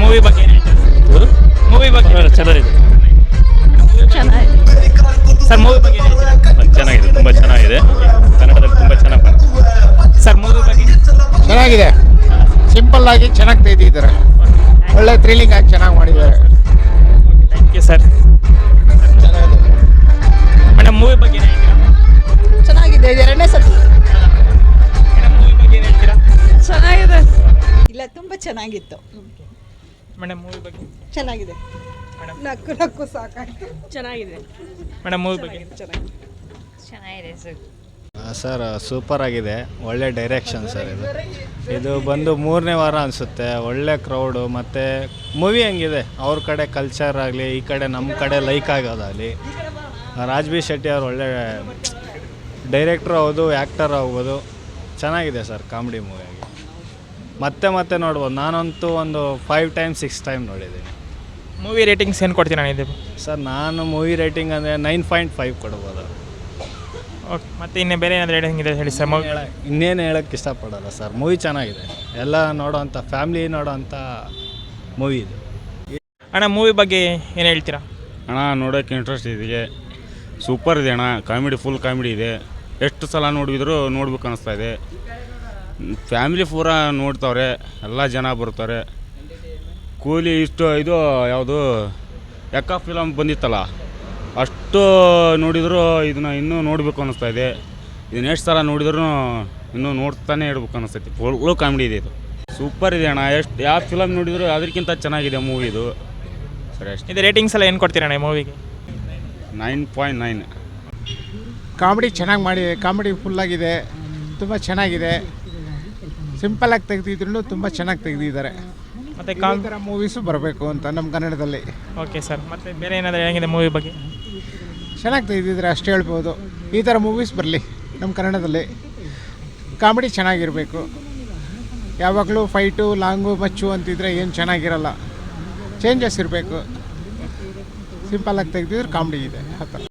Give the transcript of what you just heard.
Movie ಬಗ್ಗೆ movie ಬಗ್ಗೆ ಚೆನ್ನಾಗಿದೆ. ಚೆನ್ನಾಗಿದೆ ಸರ್ ಮೂವಿ ಬಗ್ಗೆ ಚೆನ್ನಾಗಿದೆ ತುಂಬ ಚೆನ್ನಾಗಿದೆ. ಕನ್ನಡದಲ್ಲಿ ತುಂಬ ಚೆನ್ನಾಗಿ ಸರ್ ಮೂವಿ ಬಗ್ಗೆ ಚೆನ್ನಾಗಿದೆ. ಸಿಂಪಲ್ ಆಗಿ ಚೆನ್ನಾಗಿ ತೆಗೆದಿದ್ದಾರೆ ಒಳ್ಳೆ ಥ್ರಿಲ್ಲಿಂಗ್ ಆಗಿ ಚೆನ್ನಾಗಿ ಮಾಡಿದ್ದಾರೆ. Thank you sir madam movie ಬಗ್ಗೆ ಚೆನ್ನಾಗಿದೆ ಎರಡನೇ ಸತಿ. ಮೇಡಮ್ ಮೂವಿ ಬಗ್ಗೆ ಹೇಳ್ತೀರಾ? ಚೆನ್ನಾಗಿದೆ. ಇಲ್ಲ ತುಂಬ ಚೆನ್ನಾಗಿತ್ತು. ಮೇಡಮ್ ಮೂವಿ ಬಗ್ಗೆ. ಚೆನ್ನಾಗಿದೆ. ಮೇಡಮ್ ನಕ್ಕು ನಕ್ಕು ಸಾಕಾಯ್ತು. ಚೆನ್ನಾಗಿದೆ. ಮೇಡಮ್ ಮೂವಿ ಬಗ್ಗೆ. ಚೆನ್ನಾಗಿದೆ ಚೆನ್ನಾಗಿದೆ. ಸರ್. ಸರ್ ಸೂಪರ್ ಆಗಿದೆ. ಒಳ್ಳೆ ಡೈರೆಕ್ಷನ್ ಸರ್ ಇದು. ಇದು ಬಂದು ಮೂರನೇ ವಾರ ಅನಿಸುತ್ತೆ. ಒಳ್ಳೆ ಕ್ರೌಡು ಮತ್ತು ಮೂವಿ ಹಂಗಿದೆ? ಅವ್ರ ಕಡೆ ಕಲ್ಚರ್ ಆಗಲಿ ಈ ಕಡೆ ನಮ್ಮ ಕಡೆ ಲೈಕ್ ಆಗೋದಾಗಲಿ. ರಾಜ್ ಬಿ ಶೆಟ್ಟಿ ಅವ್ರು ಒಳ್ಳೆ ಡೈರೆಕ್ಟ್ರು ಹೌದು ಆ್ಯಕ್ಟರ್ ಆಗ್ಬೋದು. ಚೆನ್ನಾಗಿದೆ ಸರ್ ಕಾಮಿಡಿ ಮೂವಿ ಆಗಿ. ಮತ್ತೆ ಮತ್ತೆ ನೋಡ್ಬೋದು. ನಾನಂತೂ ಒಂದು ಫೈವ್ ಟೈಮ್ ಸಿಕ್ಸ್ ಟೈಮ್ ನೋಡಿದ್ದೀನಿ. ಮೂವಿ ರೇಟಿಂಗ್ಸ್ ಏನು ಕೊಡ್ತೀನಿ ನಾನು ಇದು ಸರ್ ನಾನು ಮೂವಿ ರೇಟಿಂಗ್ ಅಂದರೆ ನೈನ್ ಪಾಯಿಂಟ್ ಫೈವ್ ಕೊಡ್ಬೋದು. ಓಕೆ ಮತ್ತೆ ಇನ್ನೇ ಬೇರೆ ಏನಾದರೂ ರೇಟಿಂಗ್ ಇದೆ ಹೇಳಿ ಸರ್? ಮೂವಿ ಇನ್ನೇನು ಹೇಳೋಕ್ಕೆ ಇಷ್ಟಪಡಲ್ಲ ಸರ್. ಮೂವಿ ಚೆನ್ನಾಗಿದೆ. ಎಲ್ಲ ನೋಡೋವಂಥ ಫ್ಯಾಮ್ಲಿ ನೋಡೋವಂಥ ಮೂವಿ ಇದು. ಅಣ್ಣ ಮೂವಿ ಬಗ್ಗೆ ಏನು ಹೇಳ್ತೀರಾ? ಅಣ್ಣ ನೋಡೋಕ್ಕೆ ಇಂಟ್ರೆಸ್ಟ್ ಇದೆ. ಸೂಪರ್ ಇದೆ ಅಣ್ಣ. ಕಾಮಿಡಿ ಫುಲ್ ಕಾಮಿಡಿ ಇದೆ. ಎಷ್ಟು ಸಲ ನೋಡಿದ್ರು ನೋಡ್ಬೇಕು ಅನ್ನಿಸ್ತಾ ಇದೆ. ಫ್ಯಾಮಿಲಿ ಪೂರ ನೋಡ್ತಾವ್ರೆ ಎಲ್ಲ ಜನ ಬರ್ತಾರೆ. ಕೂಲಿ ಇಷ್ಟು ಇದು ಯಾವುದು ಎಕ್ಕ ಫಿಲಮ್ ಬಂದಿತ್ತಲ್ಲ ಅಷ್ಟು ನೋಡಿದ್ರು ಇದನ್ನ ಇನ್ನೂ ನೋಡಬೇಕು ಅನ್ನಿಸ್ತಾ ಇದೆ. ಇದನ್ನ ಎಷ್ಟು ಸಲ ನೋಡಿದ್ರು ಇನ್ನೂ ನೋಡ್ತಾನೆ ಇಡ್ಬೇಕು ಅನ್ನಿಸ್ತೈತಿ. ಒಳ್ಳೆ ಕಾಮಿಡಿ ಇದೆ ಇದು. ಸೂಪರ್ ಇದೆ ಅಣ್ಣ. ಎಷ್ಟು ಯಾವ ಫಿಲಮ್ ನೋಡಿದ್ರು ಅದಕ್ಕಿಂತ ಚೆನ್ನಾಗಿದೆ ಮೂವಿ ಇದು. ಸರಿ ಅಷ್ಟೇ. ಇದು ರೇಟಿಂಗ್ಸ್ ಎಲ್ಲ ಏನು ಕೊಡ್ತೀರಣ್ಣ ಈ ಮೂವಿಗೆ ನೈನ್ ಪಾಯಿಂಟ್ ನೈನ್ ಕಾಮಿಡಿ ಚೆನ್ನಾಗಿ ಮಾಡಿ ಕಾಮಿಡಿ ಫುಲ್ಲಾಗಿದೆ ತುಂಬ ಚೆನ್ನಾಗಿದೆ. ಸಿಂಪಲಾಗಿ ತೆಗೆದಿದ್ರು ತುಂಬ ಚೆನ್ನಾಗಿ ತೆಗೆದಿದ್ದಾರೆ. ಮತ್ತೆ ಈ ಕಾಮ್ ಥರ ಮೂವೀಸು ಬರಬೇಕು ಅಂತ ನಮ್ಮ ಕನ್ನಡದಲ್ಲಿ. ಓಕೆ ಸರ್ ಮತ್ತೆ ಬೇರೆ ಏನಾದರೂ ಹೇಗಿದೆ ಮೂವಿ ಬಗ್ಗೆ? ಚೆನ್ನಾಗಿ ತೆಗೆದಿದ್ರೆ ಅಷ್ಟು ಹೇಳ್ಬೋದು. ಈ ಥರ ಮೂವೀಸ್ ಬರಲಿ ನಮ್ಮ ಕನ್ನಡದಲ್ಲಿ. ಕಾಮಿಡಿ ಚೆನ್ನಾಗಿರಬೇಕು. ಯಾವಾಗಲೂ ಫೈಟು ಲಾಂಗು ಮಚ್ಚು ಅಂತಿದ್ರೆ ಏನು ಚೆನ್ನಾಗಿರಲ್ಲ. ಚೇಂಜಸ್ ಇರಬೇಕು. ಸಿಂಪಲಾಗಿ ತೆಗೆದಿದ್ರೆ ಕಾಮಿಡಿ ಇದೆ ಆ ಥರ